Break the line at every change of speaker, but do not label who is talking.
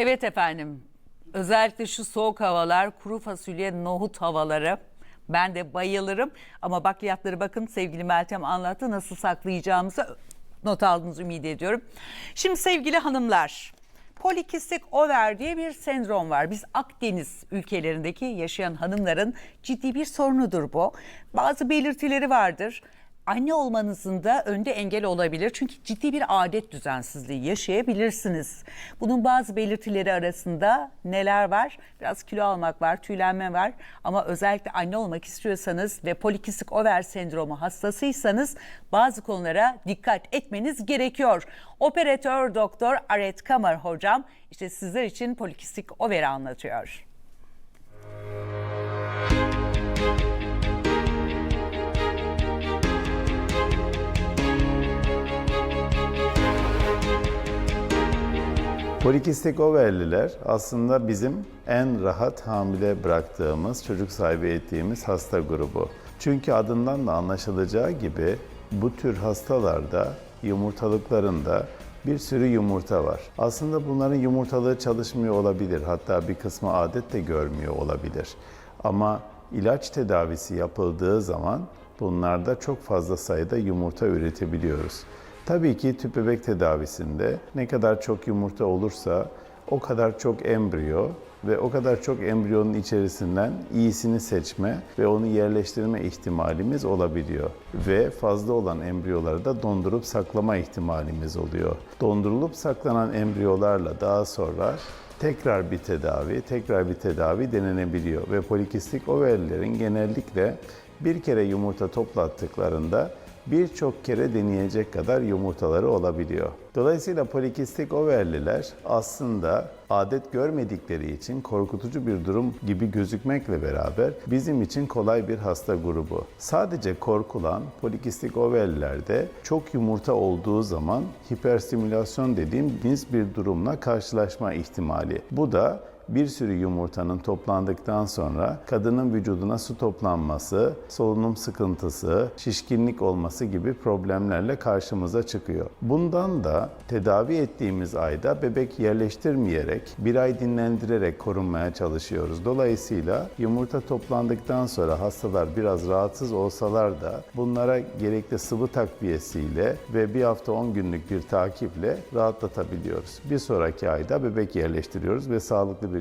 Evet efendim. Özellikle şu soğuk havalar, kuru fasulye, nohut havaları. Ben de bayılırım. Ama bakliyatları bakın sevgili Meltem anlattı. Nasıl saklayacağımızı not aldınız ümit ediyorum. Şimdi sevgili hanımlar. Polikistik over diye bir sendrom var. Biz Akdeniz ülkelerindeki yaşayan hanımların ciddi bir sorunudur bu. Bazı belirtileri vardır anne olmanızın da önde engel olabilir. Çünkü ciddi bir adet düzensizliği yaşayabilirsiniz. Bunun bazı belirtileri arasında neler var? Biraz kilo almak var, tüylenme var. Ama özellikle anne olmak istiyorsanız ve polikistik over sendromu hastasıysanız bazı konulara dikkat etmeniz gerekiyor. Operatör doktor Aret Kamar hocam işte sizler için polikistik overi anlatıyor.
Polikistik overliler aslında bizim en rahat hamile bıraktığımız, çocuk sahibi ettiğimiz hasta grubu. Çünkü adından da anlaşılacağı gibi bu tür hastalarda yumurtalıklarında bir sürü yumurta var. Aslında bunların yumurtalığı çalışmıyor olabilir. Hatta bir kısmı adet de görmüyor olabilir. Ama ilaç tedavisi yapıldığı zaman bunlarda çok fazla sayıda yumurta üretebiliyoruz. Tabii ki tüp bebek tedavisinde ne kadar çok yumurta olursa o kadar çok embriyo ve o kadar çok embriyonun içerisinden iyisini seçme ve onu yerleştirme ihtimalimiz olabiliyor. Ve fazla olan embriyoları da dondurup saklama ihtimalimiz oluyor. Dondurulup saklanan embriyolarla daha sonra tekrar bir tedavi, tekrar bir tedavi denenebiliyor ve polikistik overlerin genellikle bir kere yumurta toplattıklarında birçok kere deneyecek kadar yumurtaları olabiliyor. Dolayısıyla polikistik overliler aslında adet görmedikleri için korkutucu bir durum gibi gözükmekle beraber bizim için kolay bir hasta grubu. Sadece korkulan polikistik overlilerde çok yumurta olduğu zaman hiperstimülasyon dediğimiz bir durumla karşılaşma ihtimali. Bu da bir sürü yumurtanın toplandıktan sonra kadının vücuduna su toplanması, solunum sıkıntısı, şişkinlik olması gibi problemlerle karşımıza çıkıyor. Bundan da tedavi ettiğimiz ayda bebek yerleştirmeyerek, bir ay dinlendirerek korunmaya çalışıyoruz. Dolayısıyla yumurta toplandıktan sonra hastalar biraz rahatsız olsalar da bunlara gerekli sıvı takviyesiyle ve bir hafta 10 günlük bir takiple rahatlatabiliyoruz. Bir sonraki ayda bebek yerleştiriyoruz ve sağlıklı bir